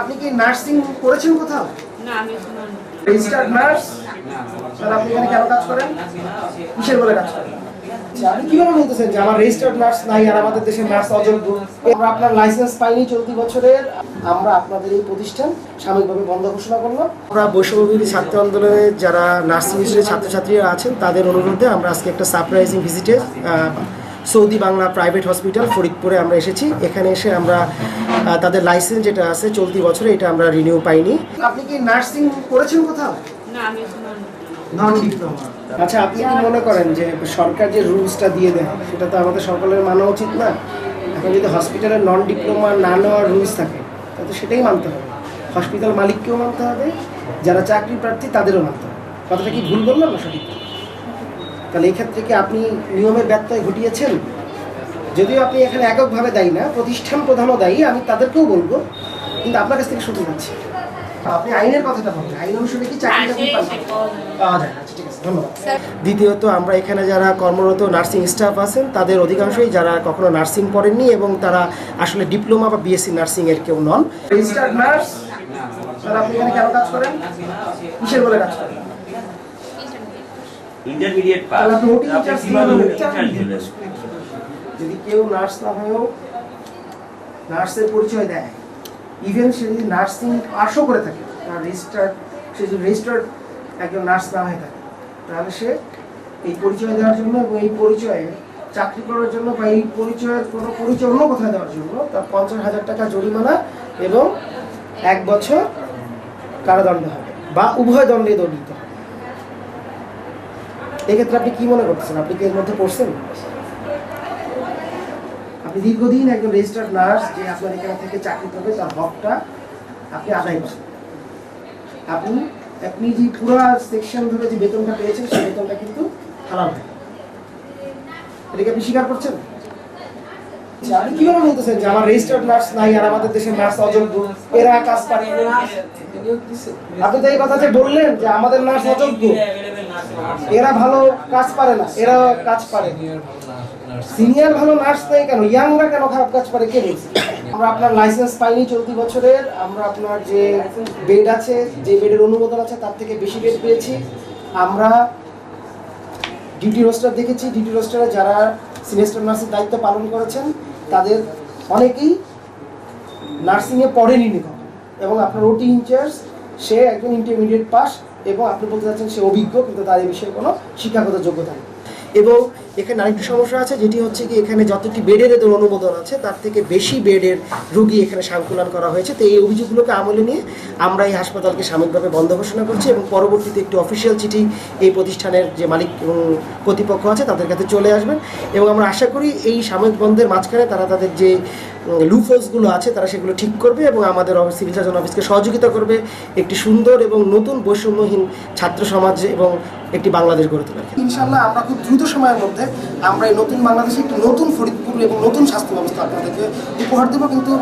আপনি কি নার্সিং করেছেন কোথাও? না আমি রেজিস্টার্ড নার্স? তাহলে আপনি এখানে কেন কাজ করেন? কিসের বলে কাজ করেন? আচ্ছা, আপনি কীভাবে বলতেছেন যে আমার রেজিস্টার্ড নার্স নাই আর আমাদের দেশের নার্স অযোগ্য? আমরা আপনার লাইসেন্স পাইনি চলতি বছরের। আমরা আপনাদের এই প্রতিষ্ঠান সাময়িকভাবে বন্ধ ঘোষণা করলাম। আমরা বৈষম্যবিরোধী ছাত্র আন্দোলনে যারা নার্সিং ইনস্টিটিউটের ছাত্রছাত্রীরা আছেন তাদের অনুরোধে আমরা আজকে একটা সারপ্রাইজিং ভিজিটে সৌদি বাংলা প্রাইভেট হসপিটাল ফরিদপুরে আমরা এসেছি। এখানে এসে আমরা তাদের লাইসেন্স যেটা আছে চলতি বছরে এটা আমরা রিনিউ পাইনি। আপনি কি নার্সিং করেছেন কোথাও? না আমি নন ডিপ্লোমা আচ্ছা আপনি কি মনে করেন যে সরকার যে রুলসটা দিয়ে দেয় সেটা তো আমাদের সকলের মানা উচিত না? এখন যদি হসপিটালের নন ডিপ্লোমা না নেওয়ার রুলস থাকে তাহলে সেটাই মানতে হবে। হসপিটাল মালিককেও মানতে হবে যারা চাকরি প্রার্থী তাদেরও মানতে হবে। কথাটা কি ভুল বললাম না সঠিক? তাহলে এই ক্ষেত্রে কি আপনি নিয়মের ব্যত্যয় ঘটিয়েছেন? যদিও আপনি এখানে এককভাবে দায়ী না প্রতিষ্ঠান প্রধানও দায়ী আমি তাদেরকেও বলব কিন্তু আপনার কাছ থেকে শুনতে পাচ্ছি আপনি আইনের কথাটা বলবেন আইন অনুসারে কি পাওয়া যায় আচ্ছা ঠিক আছে ধন্যবাদ। দ্বিতীয়ত আমরা এখানে যারা কর্মরত নার্সিং স্টাফ আছেন তাদের অধিকাংশই যারা কখনো নার্সিং পড়েননি এবং তারা আসলে ডিপ্লোমা বা বিএসসি নার্সিং এর কেউ নন। রেজিস্টার্ড নার্স স্যার আপনি এখানে কেন কাজ করেন? কিসের বলে কাজ করেন? ইন্টারমিডিয়েট পাস তাহলে আপনি যদি কেউ নার্স না হয়েও নার্সের পরিচয় দেয় ইভেন সে যদি নার্সিং পাশও করে থাকে তার রেজিস্টার্ড সে যদি রেজিস্টার্ড একজন নার্স না হয়ে থাকে তাহলে সে এই পরিচয় দেওয়ার জন্য এবং এই পরিচয়ে চাকরি করার জন্য বা এই পরিচয়ের কোনো পরিচয় অন্য কোথাও দেওয়ার জন্য তার পঞ্চাশ হাজার টাকা জরিমানা এবং এক বছর কারাদণ্ড হবে বা উভয় দণ্ডে দণ্ডিত হবে। এক্ষেত্রে আপনি কি মনে করছেন আপনি কি এর মধ্যে পড়ছেন? আপনি দীর্ঘদিন একজন রেজিস্টার্ড নার্স যে আপনার এখানে থেকে চাকরি করবে তার হকটা আপনি আদায় করেন আপনি আপনি যে পুরো সেকশন ধরে যে বেতনটা পেয়েছেন, সেই বেতনটা কিন্তু হারাম হয়। এটাকে আপনি স্বীকার করছেন? আচ্ছা, নার্স নাই আর আমাদের এই কথা যে বললেন যে আমাদের নার্স এরা ভালো কাজ পারে না এরা কাজ সিনিয়র ভালো নার্স কেন? ইয়াংরা কেন কাজ কে আমরা আপনার লাইসেন্স পাইনি চলতি বছরের। আমরা আপনার যে বেড আছে যে বেডের অনুমোদন আছে তার থেকে বেশি বেড পেয়েছি। আমরা ডিউটি রোস্টার দেখেছি। ডিউটি রোস্টারে যারা সিনিয়র নার্সের দায়িত্ব পালন করেছেন তাদের অনেকেই নার্সিংয়ে পড়েনি নিকট এবং আপনার ওটি ইনচার্জ সে একজন ইন্টারমিডিয়েট পাস এবং আপনি বলতে চাচ্ছেন সে অভিজ্ঞ, কিন্তু তাদের বিষয়ে কোনো শিক্ষাগত যোগ্যতা নেই। এবং এখানে আরেকটি সমস্যা আছে, যেটি হচ্ছে কি এখানে যতটি বেডের এদের অনুমোদন আছে, তার থেকে বেশি বেডের রুগী এখানে সংকুলন করা হয়েছে। তো এই অভিযোগগুলোকে আমলে নিয়ে আমরা এই হাসপাতালকে সাময়িকভাবে বন্ধ ঘোষণা করছি এবং পরবর্তীতে একটি অফিসিয়াল চিঠি এই প্রতিষ্ঠানের যে মালিক এবং কর্তৃপক্ষ আছে, তাদের কাছে চলে আসবেন। এবং আমরা আশা করি এই সাময়িক বন্ধের মাঝখানে তারা তাদের যে লুফোসগুলো আছে, তারা সেগুলো ঠিক করবে এবং আমাদের সিভিল সার্জন অফিসকে সহযোগিতা করবে একটি সুন্দর এবং নতুন বৈষম্যহীন ছাত্র সমাজ এবং একটি বাংলাদেশ গড়ে তোলার ইনশাল্লাহ আমরা খুব দ্রুত সময়ের মধ্যে আমরা এই নতুন বাংলাদেশে একটি নতুন ফরিদপুর এবং নতুন স্বাস্থ্য ব্যবস্থা আপনাদেরকে উপহার দেবো, কিন্তু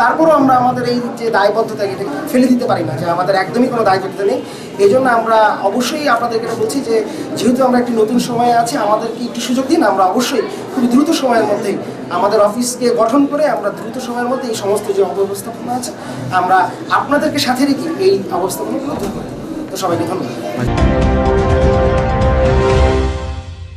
তারপরেও আমরা আমাদের এই যে দায়বদ্ধতা, এটা ফেলে দিতে পারি না, যে আমাদের একদমই কোনো দায়বদ্ধতা নেই। এই জন্য আমরা অবশ্যই আপনাদেরকে বলছি যে, যেহেতু আমরা একটি নতুন সময়ে আছি, আমাদেরকে একটু সুযোগ দিন, আমরা অবশ্যই খুব দ্রুত সময়ের মধ্যেই আমাদের অফিসকে গঠন করে আমরা দ্রুত সময়ের মধ্যে এই সমস্ত যে অব্যবস্থাপনা আছে, আমরা আপনাদেরকে সাথে রেখে এই অবস্থাপনাগুলো দূর করি। তো সবাইকে ধন্যবাদ।